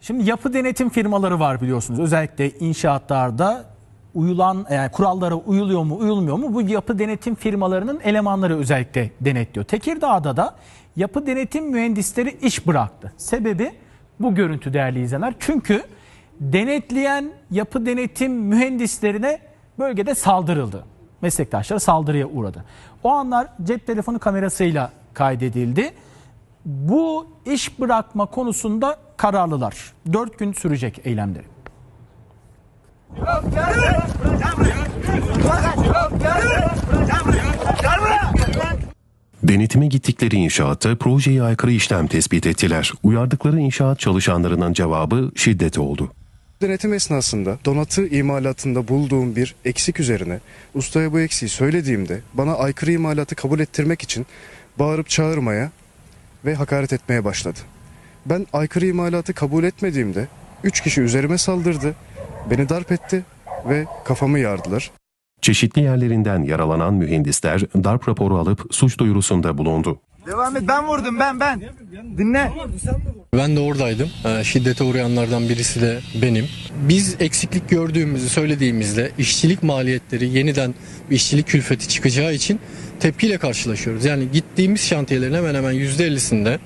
Şimdi yapı denetim firmaları var biliyorsunuz. Özellikle inşaatlarda uyulan yani kurallara uyuluyor mu uyulmuyor mu bu yapı denetim firmalarının elemanları özellikle denetliyor. Tekirdağ'da da yapı denetim mühendisleri iş bıraktı. Sebebi bu görüntü değerli izleyenler. Çünkü denetleyen yapı denetim mühendislerine bölgede saldırıldı. Meslektaşları saldırıya uğradı. O anlar cep telefonu kamerasıyla kaydedildi. Bu iş bırakma konusunda kararlılar. 4 gün sürecek eylemleri. Denetime gittikleri inşaatta projeye aykırı işlem tespit ettiler. Uyardıkları inşaat çalışanlarının cevabı şiddet oldu. Denetim esnasında donatı imalatında bulduğum bir eksik üzerine ustaya bu eksiği söylediğimde bana aykırı imalatı kabul ettirmek için bağırıp çağırmaya ve hakaret etmeye başladı. Ben aykırı imalatı kabul etmediğimde 3 kişi üzerime saldırdı, beni darp etti ve kafamı yardılar. Çeşitli yerlerinden yaralanan mühendisler darp raporu alıp suç duyurusunda bulundu. Devam et ben vurdum ben ben. Dinle. Ben de oradaydım. Ee, Şiddete uğrayanlardan birisi de benim. Biz eksiklik gördüğümüzü söylediğimizde işçilik maliyetleri yeniden işçilik külfeti çıkacağı için tepkiyle karşılaşıyoruz. Yani gittiğimiz şantiyelerin hemen hemen %50'sinde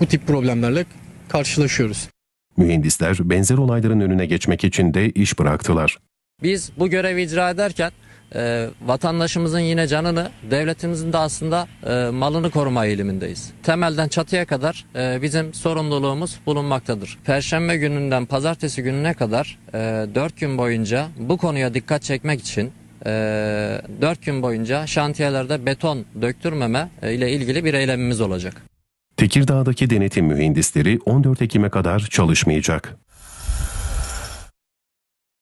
bu tip problemlerle karşılaşıyoruz. Mühendisler benzer olayların önüne geçmek için de iş bıraktılar. Biz bu görevi icra ederken e, vatandaşımızın yine canını, devletimizin de aslında e, malını koruma eğilimindeyiz. Temelden çatıya kadar e, bizim sorumluluğumuz bulunmaktadır. Perşembe gününden pazartesi gününe kadar e, 4 gün boyunca bu konuya dikkat çekmek için e, 4 gün boyunca şantiyelerde beton döktürmeme e, ile ilgili bir eylemimiz olacak. Tekirdağ'daki denetim mühendisleri 14 Ekim'e kadar çalışmayacak.